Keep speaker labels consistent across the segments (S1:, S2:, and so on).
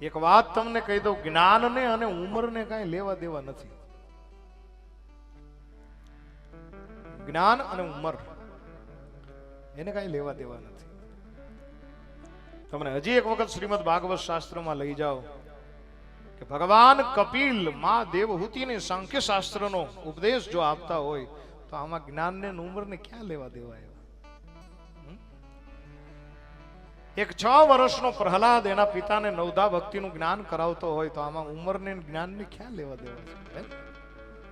S1: એક વાત તમને કહી દઉં, જ્ઞાનને અને ઉંમરને કાંઈ લેવા દેવા નથી. જ્ઞાન અને ઉંમર, એને કાંઈ લેવા દેવા નથી. તમને હજી એક વખત શ્રીમદ ભાગવત શાસ્ત્રમાં લઈ જાઓ કે ભગવાન કપિલમાં દેવહૂતિને સાંખ્ય શાસ્ત્રનો ઉપદેશ જો આપતા હોય, તો આમાં જ્ઞાનને ઉંમરને ક્યાં લેવા દેવા એક છ વર્ષનો પ્રહલાદ એના પિતાને નવધા ભક્તિનું જ્ઞાન કરાવતો હોય તો આમાં ઉંમરને જ્ઞાનને ક્યાં લેવા દેવા છે?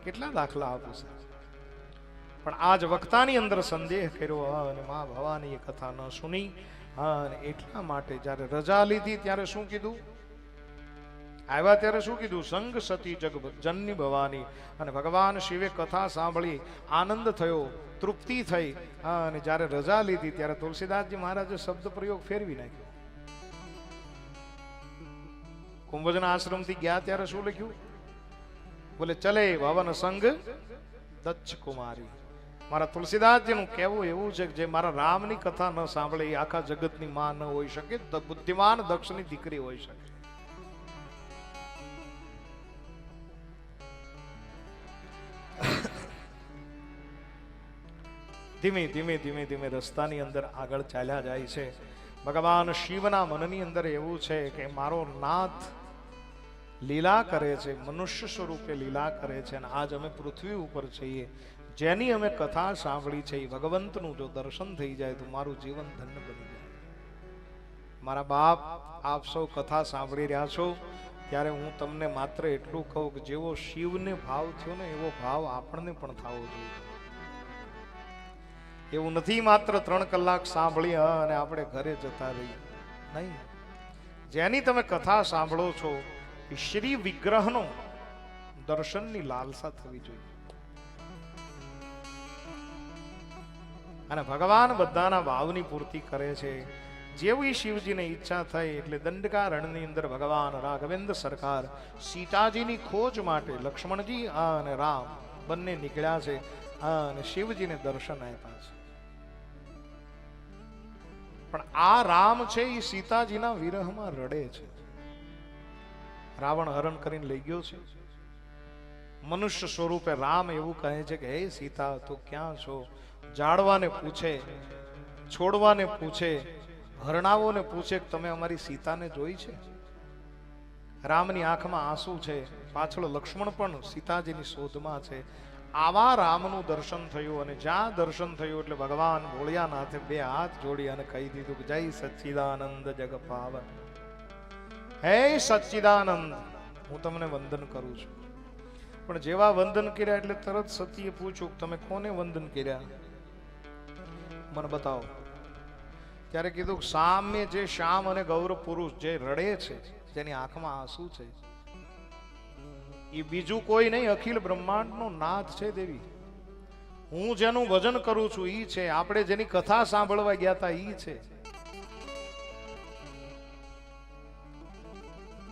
S1: કેટલા દાખલા આપું છે? પણ આજ વક્તાની અંદર સંદેહ કર્યો અને મા ભવાની એ કથા ન સુની. અને એટલા માટે જ્યારે રજા લીધી, ત્યારે શું કીધું? આવ્યા ત્યારે શું કીધું? સંગ સતી જગ જનની ભવાની. અને ભગવાન શિવે કથા સાંભળી, આનંદ થયો, તૃપ્તિ થઈ. અને જ્યારે રજા લીધી, ત્યારે તુલસીદાસજી મહારાજે શબ્દ પ્રયોગ ફેરવી નાખ્યો. કુંભજના આશ્રમથી ગયા ત્યારે શું લખ્યું? બોલે, ચલે ભવન સંગ દચ્છ કુમારી. મારા તુલસીદાસજીનું કહેવું એવું છે કે જે મારા રામની કથા ન સાંભળે, એ આખા જગતની માં ન હોઈ શકે બુદ્ધિમાન દક્ષની દીકરી હોઈ શકે. ધીમે ધીમે ધીમે ધીમે રસ્તાની અંદર આગળ ચાલ્યા જાય છે. ભગવાન શિવના મનની અંદર એવું છે કે મારો નાથ લીલા કરે છે, મનુષ્ય સ્વરૂપે લીલા કરે છે અને આજ અમે પૃથ્વી ઉપર છીએ. જેની અમે કથા સાંભળી છે, એ ભગવંતનું જો દર્શન થઈ જાય તો મારું જીવન ધન્ય બની જાય. મારા બાપ, આપ સૌ કથા સાંભળી રહ્યા છો. ત્યારે હું તમને માત્ર એટલું કહું કે જેવો શિવને ભાવ થયો ને એવો ભાવ આપણને પણ થવો જોઈએ. એવું નથી માત્ર ત્રણ કલાક સાંભળી અને આપણે ઘરે જતા રહીએ. નહીં. જેની તમે કથા સાંભળો છો, એ શ્રી વિગ્રહનો દર્શનની લાલસા થવી જોઈએ. અને ભગવાન બધાના ભાવની પૂર્તિ કરે છે. જેવી શિવજીને ઈચ્છા થઈ એટલે દંડકારણની અંદર ભગવાન રાઘવેન્દ્ર સરકાર સીતાજીની ખોજ માટે લક્ષ્મણજી અને રામ બંને નીકળ્યા છે અને શિવજીને દર્શન આપ્યા છે. પણ આ રામ છે એ સીતાજીના વિરહમાં રડે છે. રાવણ હરણ કરીને લઈ ગયો છે. મનુષ્ય સ્વરૂપે રામ એવું કહે છે કે, હે સીતા, તું ક્યાં છો? જાળવાને પૂછે, છોડવાને પૂછે હરણાવોને પૂછે કે તમે અમારી સીતાને જોઈ છે? રામની આંખમાં આંસુ છે. પાછળ લક્ષ્મણ પણ સીતાજીની શોધમાં છે. આવા રામનું દર્શન થયું અને જ્યાં દર્શન થયું એટલે ભગવાન ભોળિયાનાથે બે હાથ જોડી અને કહી દીધું કે જય સચ્ચિદાનંદ જગ પાવન હે સચ્ચિદાનંદ, હું તમને વંદન કરું છું. પણ જેવા વંદન કર્યા એટલે તરત સતીએ પૂછ્યું કે તમે કોને વંદન કર્યા? મને બતાવો. ત્યારે કીધું સામે જે શ્યામ અને ગૌરવ પુરુષ જે રડે છે, જેની આંખમાં આંસુ છે એ બીજું કોઈ નહીં, અખિલ બ્રહ્માંડનો નાથ છે દેવી. હું જેનું ભજન કરું છું ઈ છે. આપણે જેની કથા સાંભળવા ગયા હતા ઈ છે.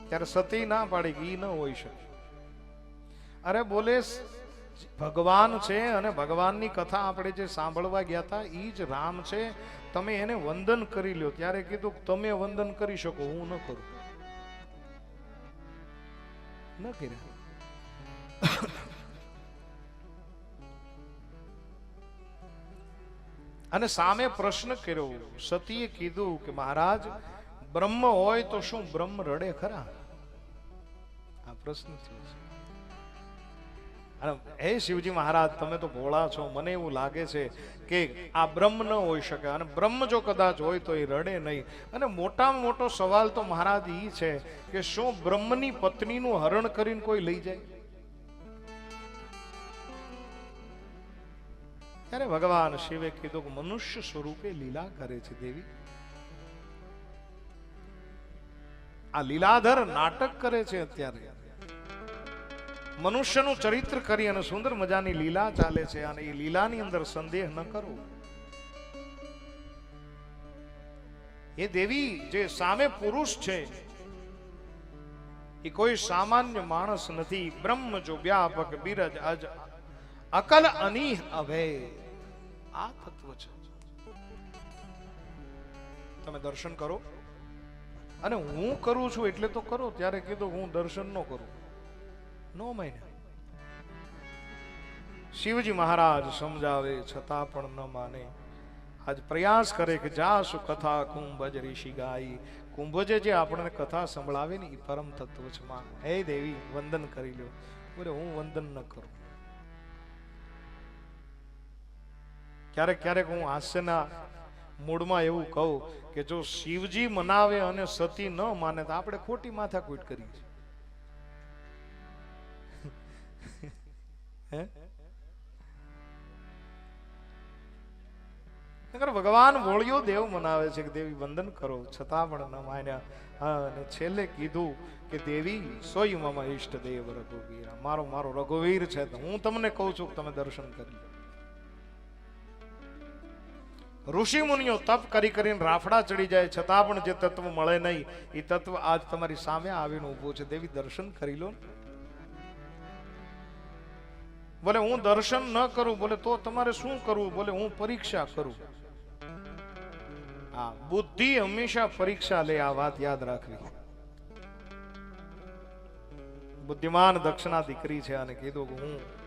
S1: ત્યારે સતી ના પાડી ઈ ન હોઈ શકે. અરે બોલે, ભગવાન છે અને ભગવાનની કથા આપણે જે સાંભળવા ગયા હતા ઈ જ રામ છે. તમે એને વંદન કરી લ્યો. ત્યારે કીધું તમે વંદન કરી શકો, હું ન કરું. ન કર્યા. અને સામે પ્રશ્ન કર્યો, સતીએ કીધું કે મહારાજ, બ્રહ્મ હોય તો શું બ્રહ્મ રડે ખરા? આ પ્રશ્ન છે. અને હે શિવજી મહારાજ, તમે તો ભોળા છો, મને એવું લાગે છે કે આ બ્રહ્મ ન હોઈ શકે. અને બ્રહ્મ જો કદાચ હોય તો એ રડે નહીં. અને મોટામાં મોટો સવાલ તો મહારાજ એ છે કે શું બ્રહ્મની પત્નીનું હરણ કરીને કોઈ લઈ જાય? ત્યારે ભગવાન શિવે કીધું કે મનુષ્ય સ્વરૂપે લીલા કરે છે દેવી. આ લીલાધર નાટક કરે છે અત્યારે. મનુષ્યનું ચરિત્ર કરી અને સુંદર મજાની લીલા ચાલે છે અને એ લીલાની અંદર સંદેહ ન કરો. એ દેવી જે સામે પુરુષ છે એ કોઈ સામાન્ય માણસ નથી. બ્રહ્મ જો વ્યાપક બિરજ અજ અકલ અની અભય. આ તત્વ છે. તમે દર્શન કરો. અને હું કરું છું એટલે તો કરો, ત્યારે કીધું હું દર્શન ન કરું. નો મહિને શિવજી મહારાજ સમજાવે, છતાં પણ ન માને. આજ પ્રયાસ કરે કે જાસુ કથા કુંભજ ઋષિ ગાઈ. કુંભજે જે આપણને કથા સંભળાવે ને એ પરમ તત્વ છે. માં, હે દેવી, વંદન કરી લ્યો. બોલે, હું વંદન ન કરું. ક્યારેક ક્યારેક હું હાસ્યના મૂડમાં એવું કહું કે જો શિવજી મનાવે અને સતી ન માને તો આપણે ખોટી માથાકૂટ કરી છે હે? નકર ભગવાન વોળિયો દેવ મનાવે છે કે દેવી વંદન કરો. છતાં પણ ન માન્યા. અને છેલ્લે કીધું કે દેવી સોય મામા ઈષ્ટ દેવ રઘુવીર. મારો મારો રઘુવીર છે હું તમને કહું છું તમે દર્શન કરી લો. ઋષિ મુનિઓ તપ કરી કરીને રાફડા ચડી જાય, છતાં પણ જે તત્વ મળે નહીં, એ તત્વ આજ તમારી સામે આવીને ઊભું છે. દેવી દર્શન કરી લો. બોલે હું દર્શન ન કરું બોલે તો તમારે શું કરવું? બોલે હું પરીક્ષા કરું. હા, બુદ્ધિ હંમેશા પરીક્ષા લે, આ વાત યાદ રાખવી. બુદ્ધિમાન દક્ષના દીકરી છે અને કીધું કે હું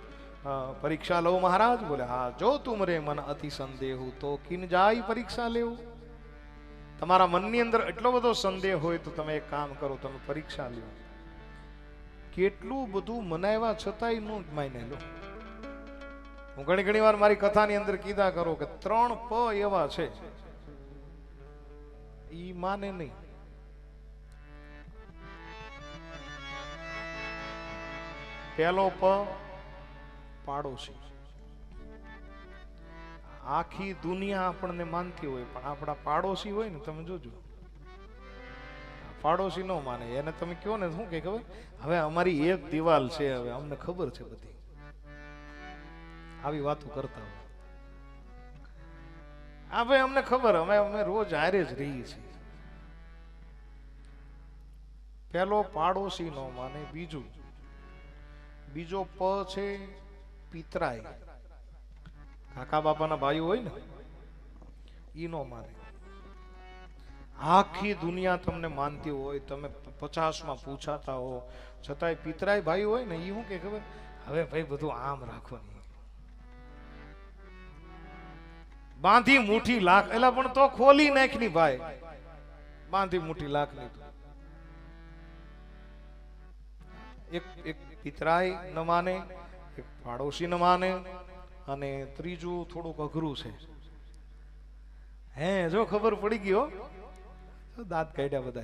S1: પરીક્ષા લઉં મહારાજ, બોલે, હા, જો તુમરે મન અતિ સંદેહ, તો કિન જાય પરીક્ષા લેવું? તમારા મનની અંદર એટલો બધો સંદેહ હોય તો તમે એક કામ કરો, તમે પરીક્ષા લ્યો. કેટલું બધું મનાવ્યા છતાંયનું માને લો. હું ઘણી ઘણી વાર મારી કથાની અંદર કીધા કરો કે ત્રણ પ એવા છે. ઈ માને નહીં. પહેલો પ પાડોશી. આખી દુનિયા આપણને માનતી હોય, પણ આપણા પાડોશી હોય ને, તમે જોજો. પાડોશી ન માને, એને તમે કહો ને, શું કે ખબર? હવે અમારી એક દિવાલ છે હવે, અમને ખબર છે બધી. આવી વાતો કરતા હોય. હા ભાઈ અમને ખબર, અમે અમે રોજ હારે જ રહીએ છીએ. પેલો પાડોશી નો માને, બીજું. બીજો પ છે પિતરાય. કાકા બાપાના ભાઈ હોય ને ઈનો નો માને આખી દુનિયા તમને માનતી હોય, તમે પચાસમાં પૂછાતા હો. છતાંય પિતરાય ભાઈ હોય ને એ શું કે ખબર? હવે ભાઈ બધું આમ રાખવાની. બાંધી મુઠી લાખ એટલે પણ તો ખોલી નાખની ભાઈ. બાંધી મુઠી લાખની એક એક પિતરાય ન માને પાડોશી ને માને અને ત્રીજું થોડુંક અઘરું છે. હે, જો ખબર પડી ગયો દાંત કાઢ્યા બધા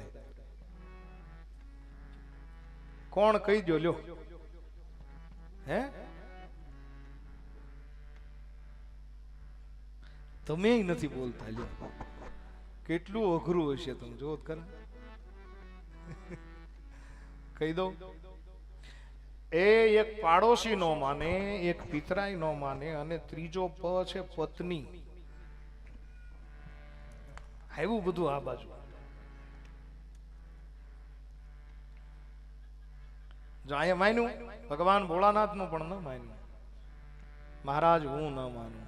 S1: કોણ કહી દો લ્યો. હે? તમે નથી બોલતા, લ્યો. કેટલું અઘરું હશે તમે જોત કરે કહી દઉં. એ એક પાડોશી નો માને, એક પિતરાય નો માને અને ત્રીજો પ છે પત્ની. આવ્યું બધું આ બાજુ. માન્યું? ભગવાન ભોળાનાથનું પણ ન માન્યું. મહારાજ, હું ન માનું.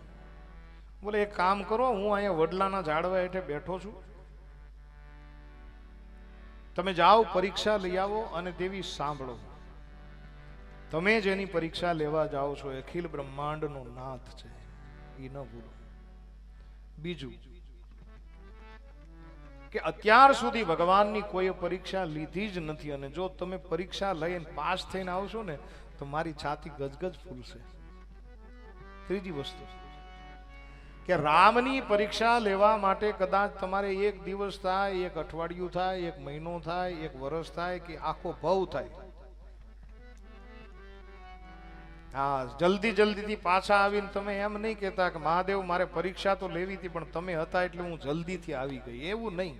S1: બોલે, એક કામ કરો, હું અહીંયા વડલાના ઝાડવા હેઠે બેઠો છું. તમે જાઓ, પરીક્ષા લઈ આવો અને દેવી સાંભળો. તમે જેની પરીક્ષા લેવા જાઓ છો અખિલ બ્રહ્માંડનો નાથ છે. એ ન ભૂલો. બીજું, કે અત્યાર સુધી ભગવાનની કોઈ પરીક્ષા લીધી જ નથી અને જો તમે પરીક્ષા લઈને પાસ થઈને આવશો ને, તો મારી છાતી ગજગજ ફૂલશે. ત્રીજી વસ્તુ, કે રામની પરીક્ષા લેવા માટે કદાચ તમારે એક દિવસ થાય, એક અઠવાડિયું થાય, એક મહિનો થાય, એક વર્ષ થાય કે આખો ભવ થાય. હા, જલ્દી જલ્દીથી પાછા આવીને તમે એમ નહીં કહેતા કે મહાદેવ મારે પરીક્ષા તો લેવી હતી, પણ તમે હતા એટલે હું જલ્દીથી આવી ગઈ. એવું નહીં.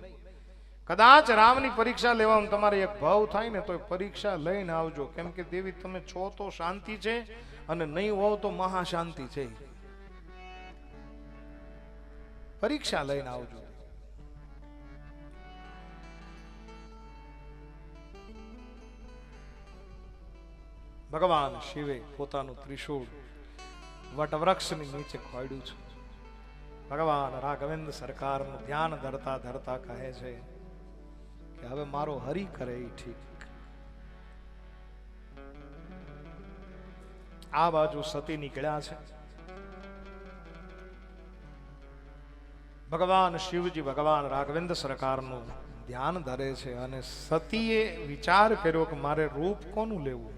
S1: કદાચ રામની પરીક્ષા લેવામાં તમારે એક ભાવ થાય ને તો પરીક્ષા લઈને આવજો. કેમ કે દેવી તમે છો તો શાંતિ છે અને નહીં હોવ તો મહાશાંતિ છે. પરીક્ષા લઈને આવજો. ભગવાન શિવે પોતાનું ત્રિશૂળ વટવૃક્ષની નીચે ખોડ્યું છે. ભગવાન રાઘવેન્દ્ર સરકારનું ધ્યાન ધરતા ધરતા કહે છે કે હવે મારો હરી કરે એ ઠીક. આ બાજુ સતી નીકળ્યા છે. ભગવાન શિવજી, ભગવાન રાઘવેન્દ્ર સરકારનું ધ્યાન ધરે છે અને સતીએ વિચાર કર્યો કે મારે રૂપ કોનું લેવું?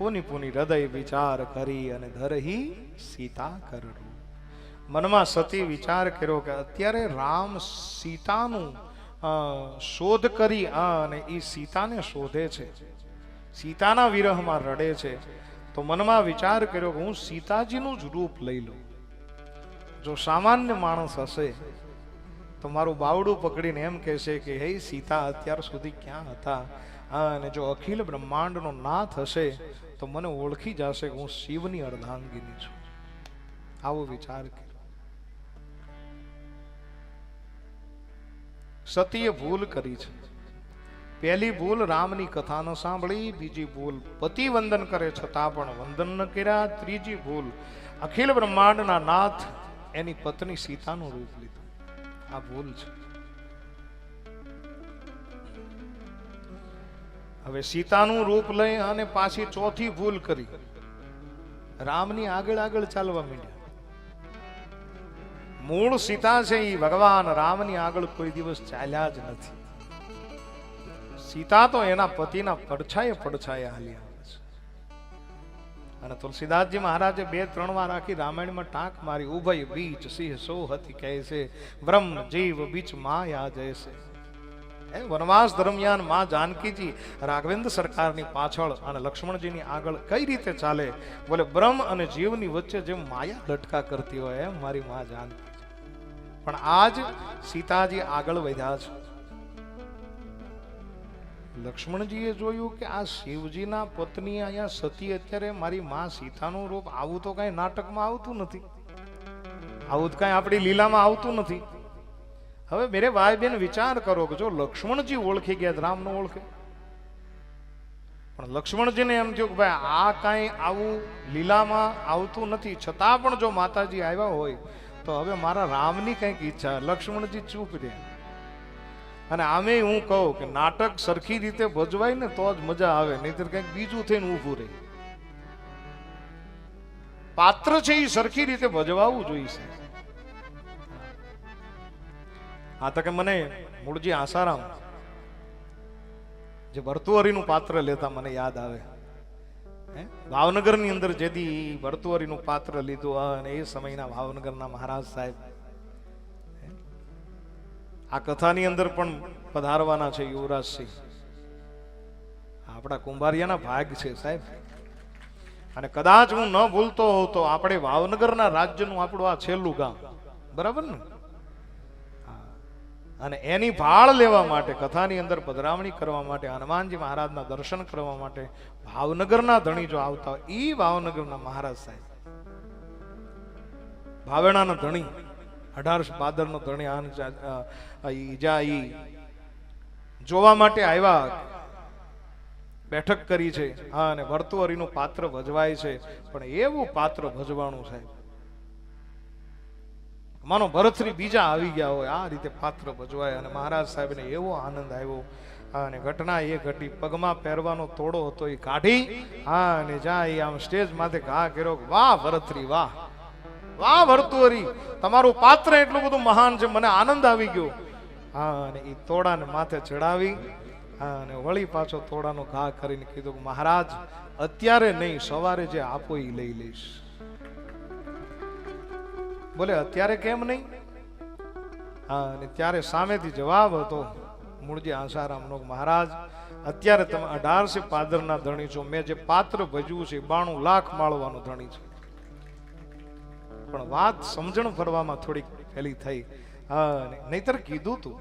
S1: પુની પુની હૃદય વિચાર કરી અને ધરહી સીતા કરડું. મનમાં સતી વિચાર કર્યો કે અત્યારે રામ સીતાનું શોધ કરી અને એ સીતાને શોધે છે. સીતાના વિરહમાં રડે છે. તો મનમાં વિચાર કર્યો કે હું સીતાજીનું જ રૂપ લઈ લઉં. જો સામાન્ય માણસ હશે, તો મારું બાવડું પકડીને એમ કહેશે કે, હે સીતા, અત્યાર સુધી ક્યાં હતા? અને જો અખિલ બ્રહ્માંડનો નાથ હશે તો મને ઓળખી જશે કે હું શિવની અર્ધાંગીની છું. આવો વિચાર કર્યો સતીએ ભૂલ કરી છે. પહેલી ભૂલ રામની કથા ન સાંભળી, બીજી ભૂલ પતિ વંદન કરે છતાં પણ વંદન ન કર્યા, ત્રીજી ભૂલ અખિલ બ્રહ્માંડના નાથ એની પત્ની સીતાનું રૂપ લીધું. આ ભૂલ છે. હવે સીતાનું રૂપ લઈ અને પાછી ચોથી ભૂલ કરી. રામની આગળ આગળ ચાલવા માંડ્યા. મૂળ સીતા છે એ ભગવાન રામની આગળ કોઈ દિવસ ચાલ્યા જ નથી. સીતા તો એના પતિના પડછાયે પડછાયે હાલી આવે છે. અને તુલસીદાસજી મહારાજે બે ત્રણ વાર આખી રામાયણમાં ટાંક મારી, ઉભય બીચ સિંહ સો હતી કહે છે, બ્રહ્મ જીવ બીચ માયા જૈસે એ વનવાસ દરમિયાનમાં જાનકીજી રાઘવેન્દ્ર સરકારની પાછળ અને લક્ષ્મણજીની આગળ કઈ રીતે ચાલે? બોલે, બ્રહ્મ અને જીવની વચ્ચે જેમ માયા લટકા કરતી હોય એમ મારી માં જાનકી પણ આજ સીતાજી આગળ વધ્યા છે. લક્ષ્મણજીએ જોયું કે આ શિવજીના પત્ની અહીંયા સતી અત્યારે મારી માં સીતાનું રૂપ આવું તો કઈ નાટકમાં આવતું નથી. આવું તો કઈ આપણી લીલામાં આવતું નથી. હવે મેરે ભાઈ બેન વિચાર કરો કે જો લક્ષ્મણજી ઓળખી ગયા રામ નો ઓળખે? પણ લક્ષ્મણજીને એમ થયું કે ભાઈ, આ કાંઈ આવું લીલામાં આવતું નથી. છતાં પણ જો માતાજી આવ્યા હોય, તો હવે મારા રામની કંઈક ઈચ્છા. લક્ષ્મણજી ચૂપ રહે. અને આમે હું કહું કે નાટક સરખી રીતે ભજવાય ને તો જ મજા આવે, નહીતર કંઈક બીજું થઈને ઊભું રહે. પાત્ર છે એ સરખી રીતે ભજવાવું જોઈશે આ તો કે મને મૂળજી આસારામ જે ભરતુહરીનું પાત્ર લેતા મને યાદ આવે? ભાવનગરની અંદર જેથી ભરતુહરીનું પાત્ર લીધું અને એ સમયના ભાવનગરના મહારાજ સાહેબ? આ કથાની અંદર પણ પધારવાના છે યુવરાજસિંહ. આપણા કુંભારિયાના ભાગ છે સાહેબ. અને કદાચ હું ન ભૂલતો હોઉં તો આપણે ભાવનગરના રાજ્યનું આપણું આ છેલ્લું ગામ. બરાબર ને? અને એની ભાળ લેવા માટે કથાની અંદર પધરામણી કરવા માટે હનુમાનજી મહારાજના દર્શન કરવા માટે ભાવનગરના ધણી જો આવતા હોય ઈ ભાવનગરના મહારાજ સાહેબ. ભાવેણાનો ધણી અઢારસો બાદરનો ધણી આન જા- અ, અ, ઈ જોવા માટે આવ્યા. બેઠક કરી છે હા અને ભરતુહરીનું પાત્ર ભજવાય છે પણ એવું પાત્ર ભજવાનું સાહેબ. માનો ભરતરી બીજા આવી ગયા હોય, આ રીતે પાત્ર ભજવાય અને મહારાજ સાહેબને એવો આનંદ આવ્યો. અને ઘટના એ ઘટી, પગમાં પહેરવાનો તોડો હતો એ કાઢી, હા, અને જ્યાં એ આમ સ્ટેજ માથે ઘા કર્યો વાહ ભરતરી વાહ વાહ ભરતુરી તમારું પાત્ર એટલું બધું મહાન છે, મને આનંદ આવી ગયો. હા, અને એ તોડાને માથે ચડાવી, હા, અને વળી પાછો તોડાનો ઘા કરીને કીધું મહારાજ, અત્યારે નહીં, સવારે જે આપો એ લઈ લઈશ. બોલે, અત્યારે કેમ નહીં? હા, અને ત્યારે સામેથી જવાબ હતો, મૂળજી આસારામનો મહારાજ, અત્યારે તમે અઢારસે પાદરના ધણી છો. મેં જે પાત્ર ભજવું છે બાણું લાખ માળવાનું ધણી છે. પણ વાત સમજણ ફરવામાં થોડીક ફેલી થઈ. હા નહીતર કીધું તું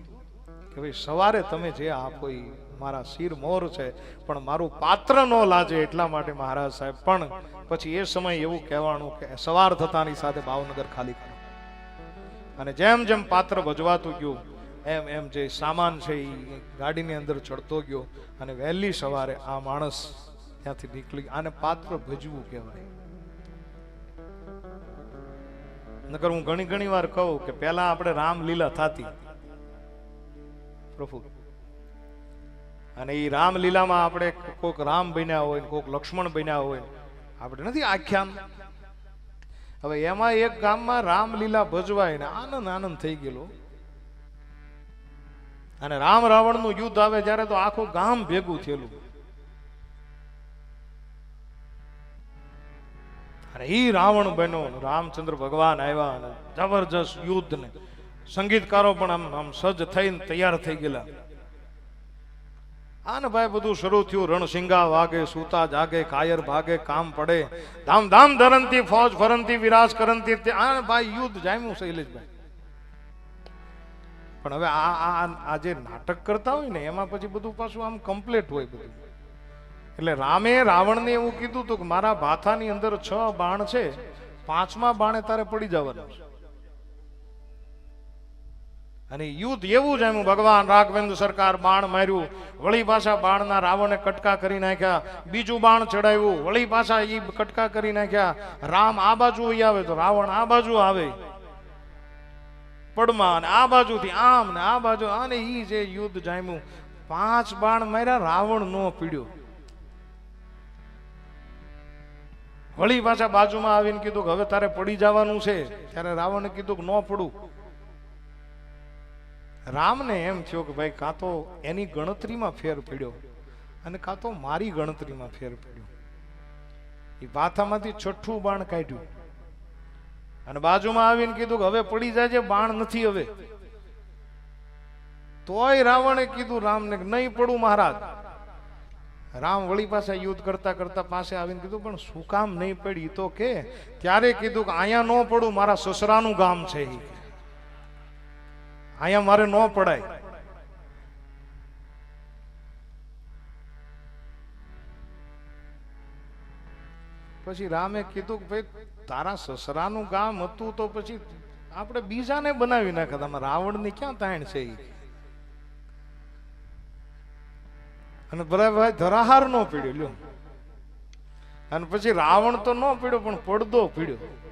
S1: કે ભાઈ, સવારે તમે જે આપો એ મારા શિર મોર છે, પણ મારું પાત્ર ન લાજે એટલા માટે મહારાજ સાહેબ. પણ પછી એ સમય એવું કહેવાનું કે સવાર થતાની સાથે ભાવનગર ખાલી અને જેમ જેમ પાત્ર ભજવાતું ગયું, એમ એમ જે સામાન છે એ ગાડીની અંદર ચડતો ગયો અને વહેલી સવારે આ માણસ ત્યાંથી નીકળી આને પાત્ર ભજવું કહેવાય. નકર હું ઘણી ઘણી વાર કહું કે પહેલા આપણે રામલીલા થતી. પ્રભુ. અને એ રામલીલામાં આપણે કોઈક રામ બન્યા હોય કોઈક લક્ષ્મણ બન્યા હોય આપણે નથી આખ્યાન હવે એમાં એક ગામમાં રામલીલા ભજવાય ને આનંદ આનંદ થઈ ગયેલો. અને રામ રાવણનું યુદ્ધ આવે ત્યારે તો આખું ગામ ભેગું થયેલું. અને ઈ રાવણ બન્યો રામચંદ્ર ભગવાન આવ્યા અને જબરજસ્ત યુદ્ધ ને સંગીતકારો પણ આમ આમ સજ્જ થઈને તૈયાર થઈ ગયેલા. આને ભાઈ બધું શરૂ થયું. રણસિંગા વાગે, સૂતા જાગે, કાયર ભાગે, કામ પડે. ધામ ધામ ધરંતી, ફોજ ફરંતી, વિરાજ કરંતી. તે- આને ભાઈ યુદ્ધ જામ્યું શૈલેષભાઈ. પણ હવે આ આ જે નાટક કરતા હોય ને, એમાં પછી બધું પાછું આમ કમ્પ્લીટ હોય બધું. એટલે રામે રાવણને એવું કીધું હતું કે મારા ભાથાની અંદર છ બાણ છે. પાંચમા બાણે તારે પડી જવાનું છે. અને યુદ્ધ એવું જામ્યું ભગવાન રાઘવેન્દ્ર સરકાર બાણ માર્યું. વળી પાછા બાણના રાવણે કટકા કરી નાખ્યા. બીજું બાણ ચડાવ્યું. વળી પાછા એ કટકા કરી નાખ્યા. રામ આ બાજુ આવે તો રાવણ આ બાજુ આવે. પડમાં અને આ બાજુથી આમ ને આ બાજુ અને એ જે યુદ્ધ જામ્યું. પાંચ બાણ માર્યા, રાવણ નો પીડ્યો. વળી પાછા બાજુમાં આવીને કીધું કે હવે તારે પડી જવાનું છે. ત્યારે રાવણે કીધું કે ન પડું. રામને એમ થયો કે ભાઈ કાં તો એની ગણતરીમાં ફેર પડ્યો અને કાં તો મારી ગણતરીમાં ફેર પડ્યો. એ પાથામાંથી છઠ્ઠું બાણ કાઢ્યું. અને બાજુમાં આવીને કીધું કે હવે પડી જાય છે, બાણ નથી હવે. તોય રાવણે કીધું રામને નહીં પડું મહારાજ. રામ વળી પાસે યુદ્ધ કરતા કરતા પાસે આવીને કીધું, પણ શું કામ નહીં પડી? તો કે. ત્યારે કીધું કે, અહીંયા ન પડું, મારા સસરાનું ગામ છે કે. અહીંયા મારે ન પડાય. પછી રામે કીધું કે ભાઈ, તારા સસરાનું ગામ હતું તો પછી આપણે બીજાને બનાવી નાખ્યા. તમે રાવણની ક્યાં તાણ છે એ અને બરાબર ધરાહાર નો પીડ્યો, લ્યો. અને પછી રાવણ તો ન પીડ્યો, પણ પડદો પીડ્યો.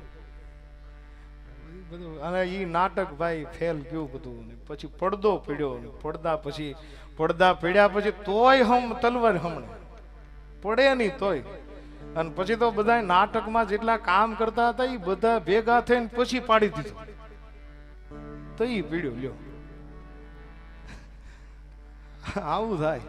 S1: બધું. અને એ નાટક ભાઈ ફેલ ગયું બધું. પછી પડદો પીડ્યો. પડદા પછી, પડદા પીડ્યા પછી તોય હમ, તલવાર હમણે. પડે નહીં તોય. અને પછી તો બધા નાટકમાં જેટલા કામ કરતા હતા એ બધા ભેગા થઈને પછી પાડી દીધું. તો એ પીડ્યો, લ્યો. આવું થાય.